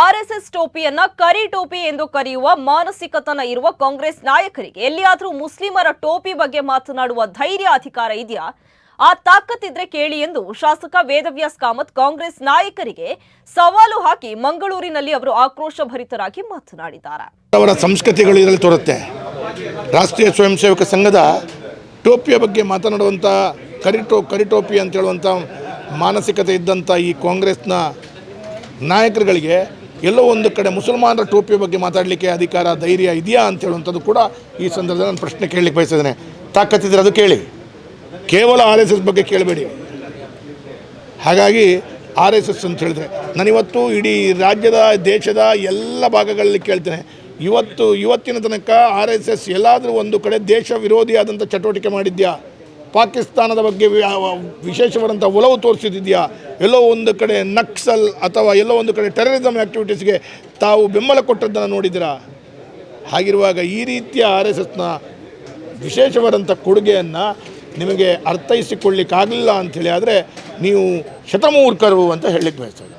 RSS ಟೋಪಿಯನ್ನ ಕರಿ ಟೋಪಿ ಎಂದು ಕರೆಯುವ ಮಾನಸಿಕತನ ಇರುವ ಕಾಂಗ್ರೆಸ್ ನಾಯಕರಿಗೆ ಎಲ್ಲಿಯಾದರೂ ಮುಸ್ಲಿಮರ ಟೋಪಿ ಬಗ್ಗೆ ಮಾತನಾಡುವ ಧೈರ್ಯ ಅಧಿಕಾರ ಇದೆಯಾ? ಆ ತಾಕತ್ತಿದ್ರೆ ಕೇಳಿ ಎಂದು ಶಾಸಕ ವೇದವ್ಯಾಸ್ ಕಾಮತ್ ಕಾಂಗ್ರೆಸ್ ನಾಯಕರಿಗೆ ಸವಾಲು ಹಾಕಿ ಮಂಗಳೂರಿನಲ್ಲಿ ಅವರು ಆಕ್ರೋಶಭರಿತರಾಗಿ ಮಾತನಾಡಿದ್ದಾರೆ ಅವರ ಸಂಸ್ಕೃತಿಗಳು ಇದರಲ್ಲಿ ತೋರುತ್ತೆ. ರಾಷ್ಟ್ರೀಯ ಸ್ವಯಂ ಸೇವಕ ಸಂಘದ ಟೋಪಿಯ ಬಗ್ಗೆ ಮಾತನಾಡುವಂಥ ಕರಿಟೋ ಕರಿಟೋಪಿ ಅಂತ ಹೇಳುವಂಥ ಮಾನಸಿಕತೆ ಇದ್ದಂಥ ಈ ಕಾಂಗ್ರೆಸ್ನ ನಾಯಕರುಗಳಿಗೆ ಎಲ್ಲೋ ಒಂದು ಕಡೆ ಮುಸಲ್ಮಾನರ ಟೋಪಿಯ ಬಗ್ಗೆ ಮಾತಾಡಲಿಕ್ಕೆ ಅಧಿಕಾರ, ಧೈರ್ಯ ಇದೆಯಾ ಅಂತ ಹೇಳುವಂಥದ್ದು ಕೂಡ ಈ ಸಂದರ್ಭದಲ್ಲಿ ನಾನು ಪ್ರಶ್ನೆ ಕೇಳಲಿಕ್ಕೆ ಬಯಸಿದ್ದೇನೆ. ತಾಕತ್ತಿದ್ರೆ ಅದು ಕೇಳಿ. ಕೇವಲ ಆರ್ ಎಸ್ ಎಸ್ ಬಗ್ಗೆ ಕೇಳಬೇಡಿ. ಹಾಗಾಗಿ ಆರ್ ಎಸ್ ಎಸ್ ಅಂತ ಹೇಳಿದ್ರೆ, ನಾನಿವತ್ತು ಇಡೀ ರಾಜ್ಯದ, ದೇಶದ ಎಲ್ಲ ಭಾಗಗಳಲ್ಲಿ ಕೇಳ್ತೇನೆ. ಇವತ್ತು, ಇವತ್ತಿನ ತನಕ ಆರ್ ಎಸ್ ಎಸ್ ಎಲ್ಲಾದರೂ ಒಂದು ಕಡೆ ದೇಶ ವಿರೋಧಿಯಾದಂಥ ಚಟುವಟಿಕೆ ಮಾಡಿದ್ಯಾ? ಪಾಕಿಸ್ತಾನದ ಬಗ್ಗೆ ವಿಶೇಷವಾದಂಥ ಒಲವು ತೋರಿಸಿದೆಯಾ ಎಲ್ಲೋ ಒಂದು ಕಡೆ ನಕ್ಸಲ್ ಅಥವಾ ಎಲ್ಲೋ ಒಂದು ಕಡೆ ಟೆರರಿಸಮ್ ಆ್ಯಕ್ಟಿವಿಟೀಸ್ಗೆ ತಾವು ಬೆಂಬಲ ಕೊಟ್ಟದ್ದನ್ನು ನೋಡಿದಿರಾ ಹಾಗಿರುವಾಗ ಈ ರೀತಿಯ ಆರ್ ಎಸ್ ಎಸ್ನ ವಿಶೇಷವಾದಂಥ ಕೊಡುಗೆಯನ್ನು ನಿಮಗೆ ಅರ್ಥೈಸಿಕೊಳ್ಳಿಕ್ಕಾಗಲಿಲ್ಲ ಅಂಥೇಳಿ ಆದರೆ ನೀವು ಶತಮೂರ್ಖರು ಅಂತ ಹೇಳಲಿಕ್ಕೆ ಬಯಸ್ತದೆ